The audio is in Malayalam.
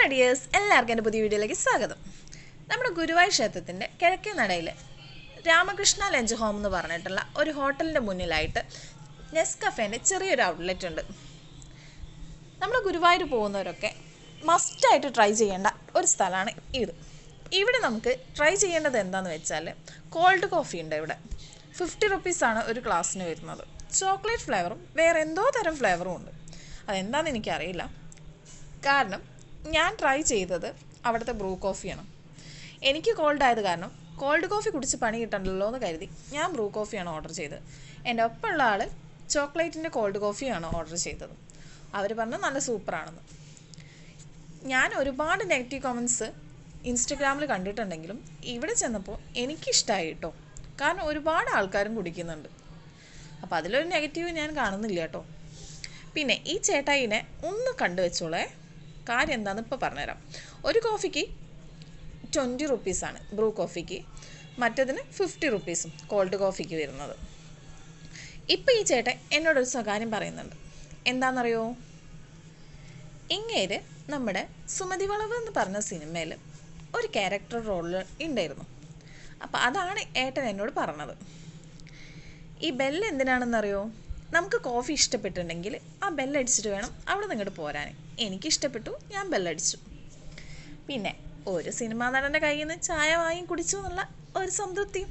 ഹലോ ഡിയേഴ്സ് എല്ലാവർക്കും എന്റെ പുതിയ വീഡിയോയിലേക്ക് സ്വാഗതം. നമ്മുടെ ഗുരുവായൂർ ക്ഷേത്രത്തിന്റെ കിഴക്കേ നടയിൽ രാമകൃഷ്ണ ലഞ്ച് ഹോം എന്ന് പറഞ്ഞിട്ടുള്ള ഒരു ഹോട്ടലിന്റെ മുന്നിലായിട്ട് നെസ് കഫേന്റെ ചെറിയൊരു ഔട്ട്ലെറ്റ് ഉണ്ട്. നമ്മൾ ഗുരുവായൂർ പോകുന്നവരൊക്കെ മസ്റ്റായിട്ട് ട്രൈ ചെയ്യേണ്ട ഒരു സ്ഥലമാണ് ഇത്. ഇവിടെ നമുക്ക് ട്രൈ ചെയ്യേണ്ടത് എന്താണെന്ന് വെച്ചാൽ കോൾഡ് കോഫി ഉണ്ട് ഇവിടെ. ഫിഫ്റ്റി റുപ്പീസാണ് ഒരു ഗ്ലാസ്സിന് വരുന്നത്. ചോക്ലേറ്റ് ഫ്ലേവറും വേറെ എന്തോ തരം ഫ്ലേവറും ഉണ്ട്. അതെന്താണെന്ന് എനിക്കറിയില്ല. കാരണം ഞാൻ ട്രൈ ചെയ്തത് അവിടുത്തെ ബ്രൂ കോഫിയാണ് എനിക്ക് കോൾഡ് ആയത് കാരണം കോൾഡ് കോഫി കുടിച്ച് പണി കിട്ടണ്ടല്ലോ എന്ന് കരുതി ഞാൻ ബ്രൂ കോഫിയാണ് ഓർഡർ ചെയ്തത്. എന്റെ ഒപ്പമുള്ള ആൾ ചോക്ലേറ്റിന്റെ കോൾഡ് കോഫിയാണ് ഓർഡർ ചെയ്തത്. അവർ പറഞ്ഞു നല്ല സൂപ്പറാണെന്ന് ഞാൻ ഒരുപാട് നെഗറ്റീവ് കമൻസ് ഇൻസ്റ്റഗ്രാമിൽ കണ്ടിട്ടുണ്ടെങ്കിലും ഇവിടെ ചെന്നപ്പോൾ എനിക്കിഷ്ടമായി കേട്ടോ കാരണം ഒരുപാട് ആൾക്കാരും കുടിക്കുന്നുണ്ട്. അപ്പോൾ അതിലൊരു നെഗറ്റീവ് ഞാൻ കാണുന്നില്ല കേട്ടോ പിന്നെ ഈ ചേട്ടായിനെ ഒന്ന് കണ്ടു വെച്ചോളേ കാര്യം എന്താണെന്ന് ഇപ്പോൾ പറഞ്ഞുതരാം. ഒരു കോഫിക്ക് ട്വന്റി റുപ്പീസാണ് ബ്രൂ കോഫിക്ക് മറ്റതിന് ഫിഫ്റ്റി റുപ്പീസും കോൾഡ് കോഫിക്ക് വരുന്നത്. ഇപ്പം ഈ ചേട്ടൻ എന്നോടൊരു സ്വകാര്യം പറയുന്നുണ്ട്. എന്താണെന്നറിയോ ഇങ്ങേര് നമ്മുടെ സുമതി വളവ് എന്ന് പറഞ്ഞ സിനിമയിൽ ഒരു ക്യാരക്ടർ റോളിൽ ഉണ്ടായിരുന്നു അപ്പോൾ അതാണ് ഏട്ടൻ എന്നോട് പറഞ്ഞത്. ഈ ബെല്ല് എന്തിനാണെന്നറിയോ? നമുക്ക് കോഫി ഇഷ്ടപ്പെട്ടിട്ടുണ്ടെങ്കിൽ ആ ബെല്ലടിച്ചിട്ട് വേണം അവിടെ നിന്ന് ഇങ്ങോട്ട് പോരാൻ എനിക്കിഷ്ടപ്പെട്ടു ഞാൻ ബെല്ലടിച്ചു. പിന്നെ ഒരു സിനിമാ നടന്റെ കയ്യിൽ നിന്ന് ചായ വാങ്ങി കുടിച്ചു എന്നുള്ള ഒരു സംതൃപ്തിയും.